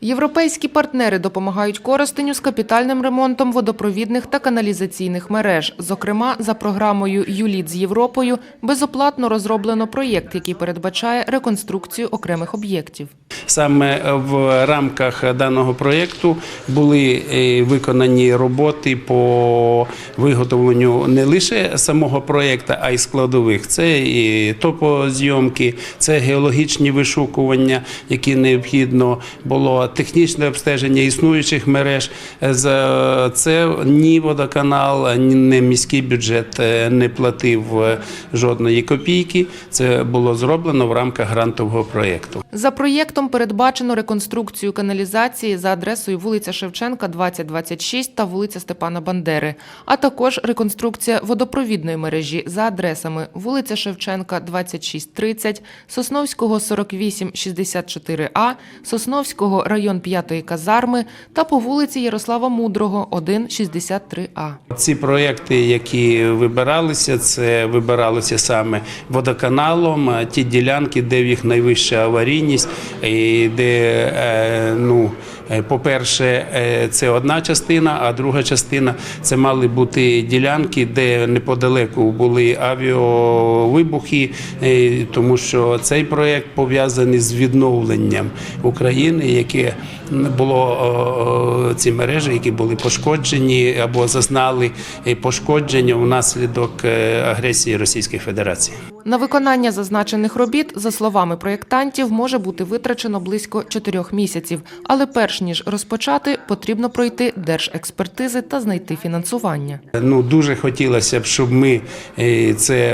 Європейські партнери допомагають Коростеню з капітальним ремонтом водопровідних та каналізаційних мереж. Зокрема, за програмою «ЮЛІТ з Європою безоплатно розроблено проєкт, який передбачає реконструкцію окремих об'єктів. Саме в рамках даного проєкту були е, виконані роботи по виготовленню не лише самого проєкту, а й складових. Це і топозйомки, це геологічні вишукування, які необхідно було технічне обстеження існуючих мереж. Це ні водоканал, ні міський бюджет е, не платив е, жодної копійки. Це було зроблено в рамках грантового проєкту. За проєктом передбачено реконструкцію каналізації за адресою вулиця Шевченка, 2026 та вулиця Степана Бандери, а також реконструкція водопровідної мережі за адресами вулиця Шевченка, 2630, Сосновського, 4864А, Сосновського, район 5 казарми та по вулиці Ярослава Мудрого, 163А. Ці проекти, які вибиралися, це вибиралося саме водоканалом. Ті ділянки, де в їх найвища аварійність, де е, ну. е, По-перше, е, це одна частина, а друга частина це мали бути ділянки, де неподалеку були авіавибухи, е, тому що цей проєкт пов'язаний з відновленням України, яке було ці мережі, які були пошкоджені або зазнали пошкодження внаслідок агресії Російської Федерації. На виконання зазначених робіт, за словами проєктантів, може бути витрачено близько чотирьох місяців. Але перш ніж розпочати, потрібно пройти держекспертизи та знайти фінансування. Ну дуже хотілося б, щоб ми е, це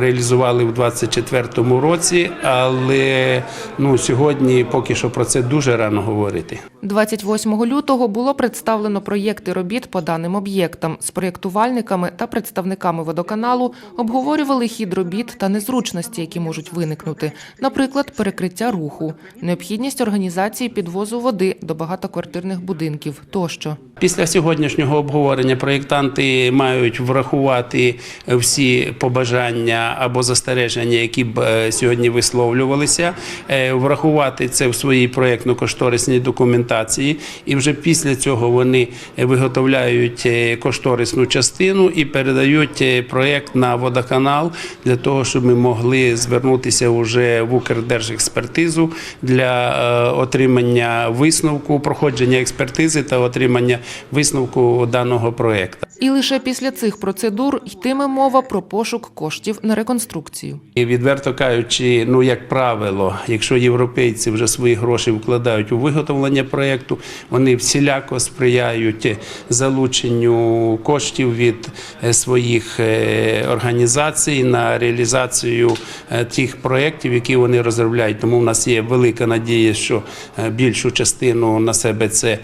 реалізували в 2024 році, але ну сьогодні поки що про це дуже рано говорити. 28 лютого було представлено проєкти робіт по даним об'єктам. З проєктувальниками та представниками водоканалу обговорювали хід робіт та незручності, які можуть виникнути, наприклад, перекриття руху, необхідність організації підвозу води до багатоквартирних будинків тощо. Після сьогоднішнього обговорення проєктанти мають врахувати всі побажання або застереження, які б е, сьогодні висловлювалися, е, врахувати це в своїй проєктно-кошторисній документації, і вже після цього вони виготовляють е, кошторисну частину і передають проєкт на водоканал для того, щоб ми могли звернутися вже в Укрдержекспертизу для отримання висновку, проходження експертизи та отримання висновку даного проєкту. І лише після цих процедур йтиме мова про пошук коштів на реконструкцію. І відверто кажучи, ну як правило, якщо європейці вже свої гроші вкладають у виготовлення проєкту, вони всіляко сприяють залученню коштів від е, своїх е, організацій на реалізацію е, тих проєктів, які вони розробляють. Тому в нас є велика надія, що більшу частину на себе це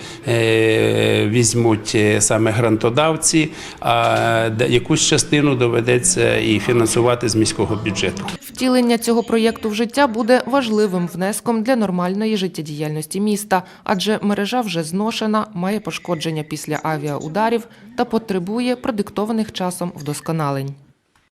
візьмуть е, саме грантодавці, а якусь частину доведеться і фінансувати з міського бюджету. Втілення цього проєкту в життя буде важливим внеском для нормальної життєдіяльності міста, адже мережа вже зношена, має пошкодження після авіаударів та потребує продиктованих часом вдосконалень.